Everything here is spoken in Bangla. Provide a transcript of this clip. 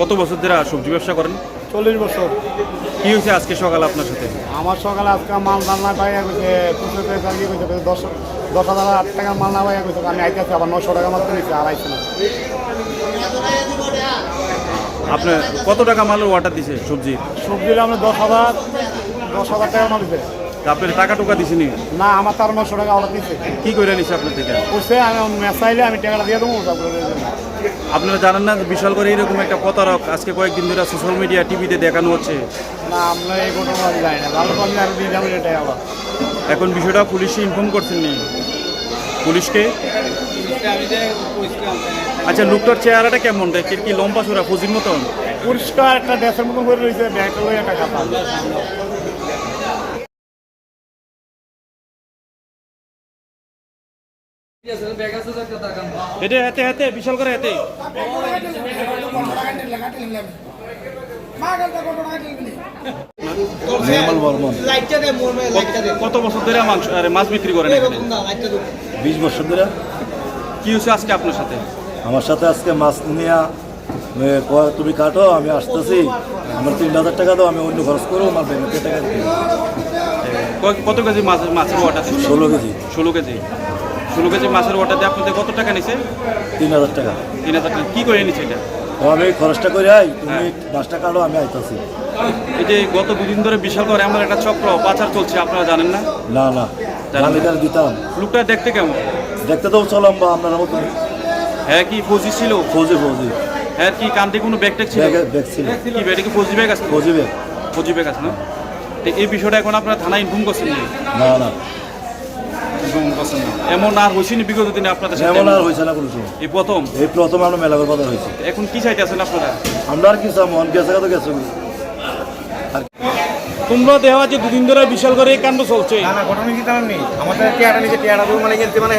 কত বছর ধরে সবজি ব্যবসা করেন? চল্লিশ বছর। কি হয়েছে আজকে সকালে আপনার সাথে? আমার সকালে আজকে মাল রান্না পাইয়া গেছে গেছে দশ দশ হাজার আট টাকা মাল না পাইয়া গেছে আমি আইতেছি আবার নশো টাকা মাত্র নিচ্ছে আড়াইশো না। আপনার কত টাকা মালের অর্ডার দিছে সবজি? সবজি আমরা দশ হাজার দশ হাজার টাকা মাল দিছে। আপনার টাকা টুকা দিছিনি? না আমার তার নশো টাকা অর্ডার দিচ্ছে কি করে নিছে আপনার থেকে? বুঝছে আমি মেসাইলে আমি টাকাটা দিয়ে দেবো আপনারা জানেন না বিশাল করে এরকম একটা প্রতারক আজকে কয়েকদিন ধরে সোশ্যাল মিডিয়া টিভিতে দেখানো হচ্ছে। না আমরা এই ঘটনা জানি না। ভালো আমি আর দিয়ে যাব এটাই আবার। এখন বিষয়টা পুলিশে ইনফর্ম করছেন নি? পুলিশকে? আচ্ছা লোকটার চেহারাটা কেমন? দেখে কি লম্বা সোরা ফজির মতন। পরিষ্কার একটা দেশের মতন করে রয়েছে ব্যাগটা লয়ে একটা খাতা হেঁটে হেঁটে হেঁটে বিশাল করে হেঁটে। কত বছর ধরে মাংস আরে মাছ বিক্রি করেন এখানে? বিশ বছর ধরে। কি হচ্ছে আজকে আপনার সাথে? আমার সাথে আজকে মাছ নিয়ে তুমি কাটো আমি আসতেছি। আমার তিন হাজার টাকা দাও আমি অন্য খরচ করব আমার ব্যাংকে টাকা দিই কত কেজি মাছ মাছের অর্ডার ষোলো কেজি। ষোলো কেজি। ষোলো কেজি মাছের অর্ডার দিয়ে আপনাদের কত টাকা নিছে? তিন হাজার টাকা। তিন হাজার টাকা। কি করে নিচ্ছে এটা? আমি খরচটা করে আই তুমি মাছটা কাটো আমি আইতাছি। এই যে গত দুদিন ধরে বিশাল করে আমার একটা চক্র পাচার চলছে আপনারা জানেন না? না না। আমি তার দিতাম। লোকটা দেখতে কেমন? দেখতে তো চলাম বা আপনার মতো। হ্যাঁ কি ফৌজি ছিল? ফৌজি ফৌজি। হ্যাঁ কি কান্দে কোনো ব্যাগ ট্যাগ ছিল? ব্যাগ ছিল। কি ব্যাগে? কি ফৌজি ব্যাগ আছে? ফৌজি ব্যাগ। ফৌজি ব্যাগ আছে না? তো এই বিষয়টা এখন আপনারা থানায় ইনফর্ম করছেন না না। না করছেন না এমন আর হয়েছে বিগত দিনে আপনাদের সাথে? এমন আর হয়েছে না কোনো সময়। এই প্রথম? এই প্রথম আমরা মেলাঘর বাজার হয়েছে এখন কি চাইতেছেন আপনারা? আমরা আর কি চাম মন গেছে তো গেছে তোমরা দেওয়া যে দুদিন ধরে বিশাল করে এই কাণ্ড চলছে। না না ঘটনা কি জানেন নি? আমাদের টিয়াটা নিচে টিয়াটা মানে মানে